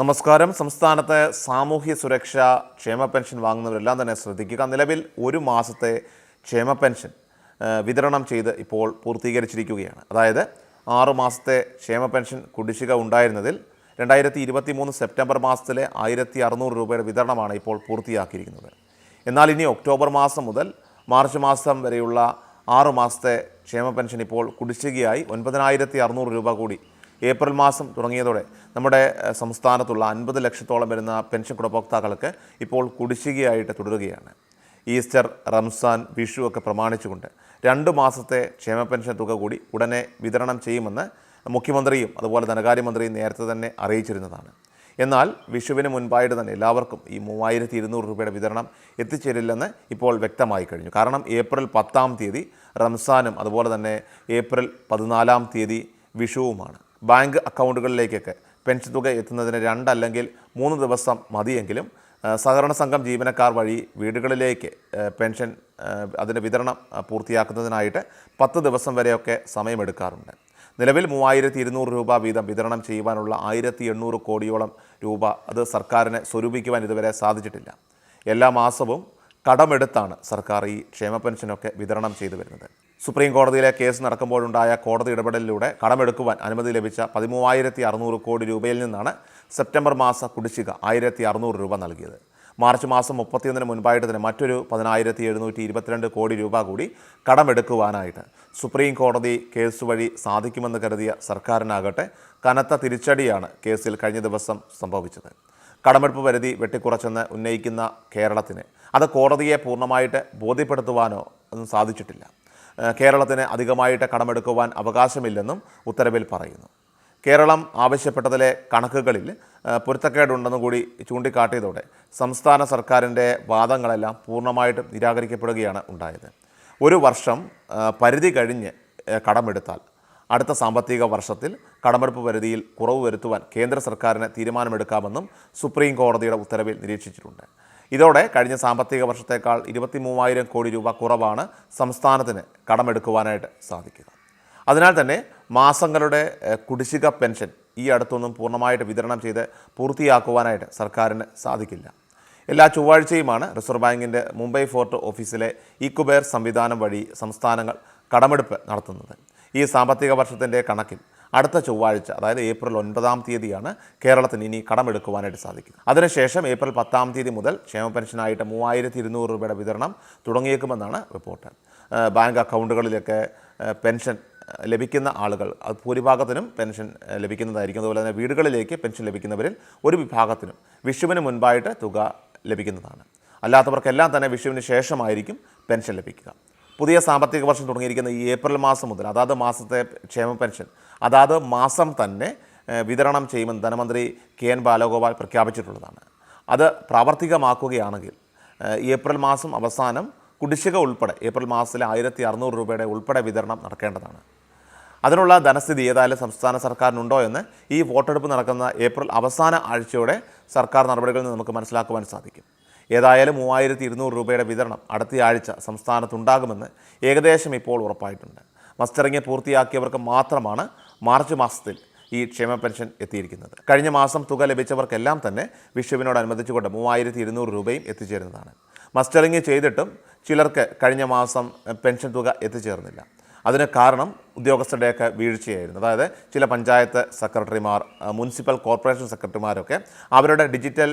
നമസ്കാരം. സംസ്ഥാനത്തെ സാമൂഹ്യ സുരക്ഷ ക്ഷേമ പെൻഷൻ വാങ്ങുന്നവരെല്ലാം തന്നെ ശ്രദ്ധിക്കുക. നിലവിൽ ഒരു മാസത്തെ ക്ഷേമ പെൻഷൻ വിതരണം ചെയ്ത് ഇപ്പോൾ പൂർത്തീകരിച്ചിരിക്കുകയാണ്. അതായത് ആറ് മാസത്തെ ക്ഷേമ പെൻഷൻ കുടിശ്ശിക ഉണ്ടായിരുന്നതിൽ രണ്ടായിരത്തി ഇരുപത്തി മൂന്ന് സെപ്റ്റംബർ മാസത്തിലെ ആയിരത്തി അറുന്നൂറ് രൂപയുടെ വിതരണമാണ് ഇപ്പോൾ പൂർത്തിയാക്കിയിരിക്കുന്നത്. എന്നാൽ ഇനി ഒക്ടോബർ മാസം മുതൽ മാർച്ച് മാസം വരെയുള്ള ആറ് മാസത്തെ ക്ഷേമ പെൻഷൻ ഇപ്പോൾ കുടിശ്ശികയായി ഒൻപതിനായിരത്തി അറുന്നൂറ് രൂപ കൂടി ഏപ്രിൽ മാസം തുടങ്ങിയതോടെ നമ്മുടെ സംസ്ഥാനത്തുള്ള അൻപത് ലക്ഷത്തോളം വരുന്ന പെൻഷൻ ഗുണഭോക്താക്കൾക്ക് ഇപ്പോൾ കുടിശ്ശികയായിട്ട് തുടരുകയാണ്. ഈസ്റ്റർ റംസാൻ വിഷു ഒക്കെ പ്രമാണിച്ചുകൊണ്ട് രണ്ട് മാസത്തെ ക്ഷേമ പെൻഷൻ തുക കൂടി ഉടനെ വിതരണം ചെയ്യുമെന്ന് മുഖ്യമന്ത്രിയും അതുപോലെ ധനകാര്യമന്ത്രിയും നേരത്തെ തന്നെ അറിയിച്ചിരുന്നതാണ്. എന്നാൽ വിഷുവിന് മുൻപായിട്ട് തന്നെ എല്ലാവർക്കും ഈ മൂവായിരത്തി ഇരുന്നൂറ് രൂപയുടെ വിതരണം എത്തിച്ചേരില്ലെന്ന് ഇപ്പോൾ വ്യക്തമായി കഴിഞ്ഞു. കാരണം ഏപ്രിൽ പത്താം തീയതി റംസാനും അതുപോലെ തന്നെ ഏപ്രിൽ പതിനാലാം തീയതി വിഷുവുമാണ്. ബാങ്ക് അക്കൗണ്ടുകളിലേക്കൊക്കെ പെൻഷൻ തുക എത്തുന്നതിന് രണ്ടല്ലെങ്കിൽ മൂന്ന് ദിവസം മതിയെങ്കിലും സഹകരണ സംഘം ജീവനക്കാർ വഴി വീടുകളിലേക്ക് പെൻഷൻ അതിന്റെ വിതരണം പൂർത്തിയാക്കുന്നതിനായിട്ട് പത്ത് ദിവസം വരെയൊക്കെ സമയമെടുക്കാറുണ്ട്. നിലവിൽ മൂവായിരത്തി ഇരുന്നൂറ് രൂപ വീതം വിതരണം ചെയ്യുവാനുള്ള ആയിരത്തി എണ്ണൂറ് കോടിയോളം രൂപ അത് സർക്കാരിനെ സ്വരൂപിക്കുവാൻ ഇതുവരെ സാധിച്ചിട്ടില്ല. എല്ലാ മാസവും കടമെടുത്താണ് സർക്കാർ ഈ ക്ഷേമ പെൻഷനൊക്കെ വിതരണം ചെയ്തു വരുന്നത്. സുപ്രീം കോടതിയിലെ കേസ് നടക്കുമ്പോഴുണ്ടായ കോടതി ഇടപെടലിലൂടെ കടമെടുക്കുവാൻ അനുമതി ലഭിച്ച പതിമൂവായിരത്തി അറുന്നൂറ് കോടി രൂപയിൽ നിന്നാണ് സെപ്റ്റംബർ മാസ കുടിശ്ശിക ആയിരത്തി അറുന്നൂറ് രൂപ നൽകിയത്. മാർച്ച് മാസം മുപ്പത്തിയൊന്നിന് മുൻപായിട്ട് തന്നെ മറ്റൊരു പതിനായിരത്തി എഴുന്നൂറ്റി ഇരുപത്തിരണ്ട് കോടി രൂപ കൂടി കടമെടുക്കുവാനായിട്ട് സുപ്രീം കോടതി കേസ് വഴി സാധിക്കുമെന്ന് കരുതിയ സർക്കാരിനാകട്ടെ കനത്ത തിരിച്ചടിയാണ് കേസിൽ കഴിഞ്ഞ ദിവസം സംഭവിച്ചത്. കടമെടുപ്പ് പരിധി വെട്ടിക്കുറച്ചെന്ന് ഉന്നയിക്കുന്ന കേരളത്തിന് അത് കോടതിയെ പൂർണമായിട്ട് ബോധ്യപ്പെടുത്തുവാനോ ഒന്നും സാധിച്ചിട്ടില്ല. കേരളത്തിന് അധികമായിട്ട് കടമെടുക്കുവാൻ അവകാശമില്ലെന്നും ഉത്തരവിൽ പറയുന്നു. കേരളം ആവശ്യപ്പെട്ടതിലെ കണക്കുകളിൽ പൊരുത്തക്കേടുണ്ടെന്നും കൂടി ചൂണ്ടിക്കാട്ടിയതോടെ സംസ്ഥാന സർക്കാരിന്റെ വാദങ്ങളെല്ലാം പൂർണമായിട്ടും നിരാകരിക്കപ്പെടുകയാണ് ഉണ്ടായത്. ഒരു വർഷം പരിധി കഴിഞ്ഞ് കടമെടുത്താൽ അടുത്ത സാമ്പത്തിക വർഷത്തിൽ കടമെടുപ്പ് പരിധിയിൽ കുറവ് വരുത്തുവാൻ കേന്ദ്ര സർക്കാരിന് തീരുമാനമെടുക്കാമെന്നും സുപ്രീം കോടതിയുടെ ഉത്തരവിൽ നിരീക്ഷിച്ചിട്ടുണ്ട്. ഇതോടെ കഴിഞ്ഞ സാമ്പത്തിക വർഷത്തേക്കാൾ ഇരുപത്തി മൂവായിരം കോടി രൂപ കുറവാണ് സംസ്ഥാനത്തിന് കടമെടുക്കുവാനായിട്ട് സാധിക്കുക. അതിനാൽ തന്നെ മാസങ്ങളുടെ കുടിശ്ശിക പെൻഷൻ ഈ അടുത്തൊന്നും പൂർണമായിട്ട് വിതരണം ചെയ്ത് പൂർത്തിയാക്കുവാനായിട്ട് സർക്കാരിന് സാധിക്കില്ല. എല്ലാ ചൊവ്വാഴ്ചയുമാണ് റിസർവ് ബാങ്കിന്റെ മുംബൈ ഫോർട്ട് ഓഫീസിലെ ഇക്കുബേർ സംവിധാനം വഴി സംസ്ഥാനങ്ങൾ കടമെടുപ്പ് നടത്തുന്നത്. ഈ സാമ്പത്തിക വർഷത്തിന്റെ കണക്കിൽ അടുത്ത ചൊവ്വാഴ്ച അതായത് ഏപ്രിൽ ഒൻപതാം തീയതിയാണ് കേരളത്തിന് ഇനി കടമെടുക്കുവാനായിട്ട് സാധിക്കും അതിനുശേഷം ഏപ്രിൽ പത്താം തീയതി മുതൽ ക്ഷേമ പെൻഷനായിട്ട് മൂവായിരത്തി ഇരുന്നൂറ് രൂപയുടെ വിതരണം തുടങ്ങിയേക്കുമെന്നാണ് റിപ്പോർട്ട്. ബാങ്ക് അക്കൗണ്ടുകളിലൊക്കെ പെൻഷൻ ലഭിക്കുന്ന ആളുകൾ അത് ഭൂരിഭാഗത്തിനും പെൻഷൻ ലഭിക്കുന്നതായിരിക്കും. അതുപോലെ തന്നെ വീടുകളിലേക്ക് പെൻഷൻ ലഭിക്കുന്നവരിൽ ഒരു വിഭാഗത്തിനും വിഷുവിന് മുൻപായിട്ട് തുക ലഭിക്കുന്നതാണ്. അല്ലാത്തവർക്കെല്ലാം തന്നെ വിഷുവിന് ശേഷമായിരിക്കും പെൻഷൻ ലഭിക്കുക. പുതിയ സാമ്പത്തിക വർഷം തുടങ്ങിയിരിക്കുന്ന ഈ ഏപ്രിൽ മാസം മുതൽ അതാത് മാസത്തെ ക്ഷേമ പെൻഷൻ അതാത് മാസം തന്നെ വിതരണം ചെയ്യുമെന്ന് ധനമന്ത്രി കെ എൻ ബാലഗോപാൽ പ്രഖ്യാപിച്ചിട്ടുള്ളതാണ്. അത് പ്രാവർത്തികമാക്കുകയാണെങ്കിൽ ഏപ്രിൽ മാസം അവസാനം കുടിശ്ശിക ഉൾപ്പെടെ ഏപ്രിൽ മാസത്തിലെ ആയിരത്തി അറുന്നൂറ് രൂപയുടെ ഉൾപ്പെടെ വിതരണം നടക്കേണ്ടതാണ്. അതിനുള്ള ധനസ്ഥിതി ഏതായാലും സംസ്ഥാന സർക്കാരിനുണ്ടോ എന്ന് ഈ വോട്ടെടുപ്പ് നടക്കുന്ന ഏപ്രിൽ അവസാന ആഴ്ചയോടെ സർക്കാർ നടപടികളിൽ നിന്ന് നമുക്ക് മനസ്സിലാക്കുവാൻ സാധിക്കും. ഏതായാലും മൂവായിരത്തി ഇരുന്നൂറ് രൂപയുടെ വിതരണം അടുത്തയാഴ്ച സംസ്ഥാനത്തുണ്ടാകുമെന്ന് ഏകദേശം ഇപ്പോൾ ഉറപ്പായിട്ടുണ്ട്. മസ്റ്ററിങ് പൂർത്തിയാക്കിയവർക്ക് മാത്രമാണ് മാർച്ച് മാസത്തിൽ ഈ ക്ഷേമ പെൻഷൻ എത്തിയിരിക്കുന്നത്. കഴിഞ്ഞ മാസം തുക ലഭിച്ചവർക്കെല്ലാം തന്നെ വിഷുവിനോടനുബന്ധിച്ചുകൊണ്ട് മൂവായിരത്തി ഇരുന്നൂറ് രൂപയും എത്തിച്ചേരുന്നതാണ്. മസ്റ്ററിങ് ചെയ്തിട്ടും ചിലർക്ക് കഴിഞ്ഞ മാസം പെൻഷൻ തുക എത്തിച്ചേർന്നില്ല. അതിന് കാരണം ഉദ്യോഗസ്ഥരുടെയൊക്കെ വീഴ്ചയായിരുന്നു. അതായത് ചില പഞ്ചായത്ത് സെക്രട്ടറിമാർ മുനിസിപ്പൽ കോർപ്പറേഷൻ സെക്രട്ടറിമാരൊക്കെ അവരുടെ ഡിജിറ്റൽ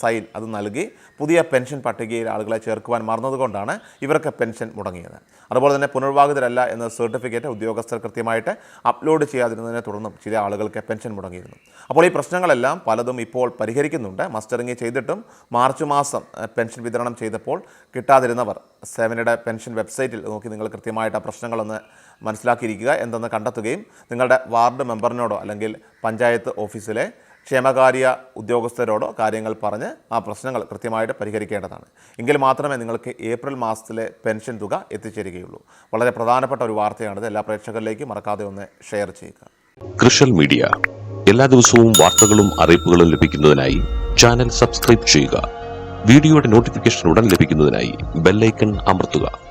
സൈൻ അത് നൽകി പുതിയ പെൻഷൻ പട്ടികയിൽ ആളുകളെ ചേർക്കുവാൻ മറന്നതുകൊണ്ടാണ് ഇവർക്ക് പെൻഷൻ മുടങ്ങിയത്. അതുപോലെ തന്നെ പുനർവാഹിതരല്ല എന്ന സർട്ടിഫിക്കറ്റ് ഉദ്യോഗസ്ഥർ കൃത്യമായിട്ട് അപ്ലോഡ് ചെയ്യാതിരുന്നതിനെ തുടർന്നും ചില ആളുകൾക്ക് പെൻഷൻ മുടങ്ങിയിരുന്നു. അപ്പോൾ ഈ പ്രശ്നങ്ങളെല്ലാം പലതും ഇപ്പോൾ പരിഹരിക്കുന്നുണ്ട്. മസ്റ്ററിങ് ചെയ്തിട്ടും മാർച്ച് മാസം പെൻഷൻ വിതരണം ചെയ്തപ്പോൾ കിട്ടാതിരുന്നവർ സേവനയുടെ പെൻഷൻ വെബ്സൈറ്റിൽ നോക്കി നിങ്ങൾ കൃത്യമായിട്ട് ആ പ്രശ്നങ്ങളൊന്ന് മനസ്സിലാക്കിയിരിക്കുക എന്തെന്ന് കണ്ടെത്തുകയും നിങ്ങളുടെ വാർഡ് മെമ്പറിനോടോ അല്ലെങ്കിൽ പഞ്ചായത്ത് ഓഫീസിലെ ക്ഷേമകാര്യ ഉദ്യോഗസ്ഥരോടോ കാര്യങ്ങൾ പറഞ്ഞ് ആ പ്രശ്നങ്ങൾ കൃത്യമായിട്ട് പരിഹരിക്കേണ്ടതാണ്. എങ്കിൽ മാത്രമേ നിങ്ങൾക്ക് ഏപ്രിൽ മാസത്തിലെ പെൻഷൻ തുക എത്തിച്ചേരുകയുള്ളൂ. വളരെ പ്രധാനപ്പെട്ട ഒരു വാർത്തയാണിത്. എല്ലാ പ്രേക്ഷകരിലേക്കും മറക്കാതെ ഒന്ന് ഷെയർ ചെയ്യുക. Social media. എല്ലാ ദിവസവും വാർത്തകളും അറിയിപ്പുകളും ലഭിക്കുന്നതിനായി ചാനൽ സബ്സ്ക്രൈബ് ചെയ്യുക. വീഡിയോയുടെ നോട്ടിഫിക്കേഷൻ ഉടൻ ലഭിക്കുന്നതിനായി ബെല്ലൈക്കൺ അമർത്തുക.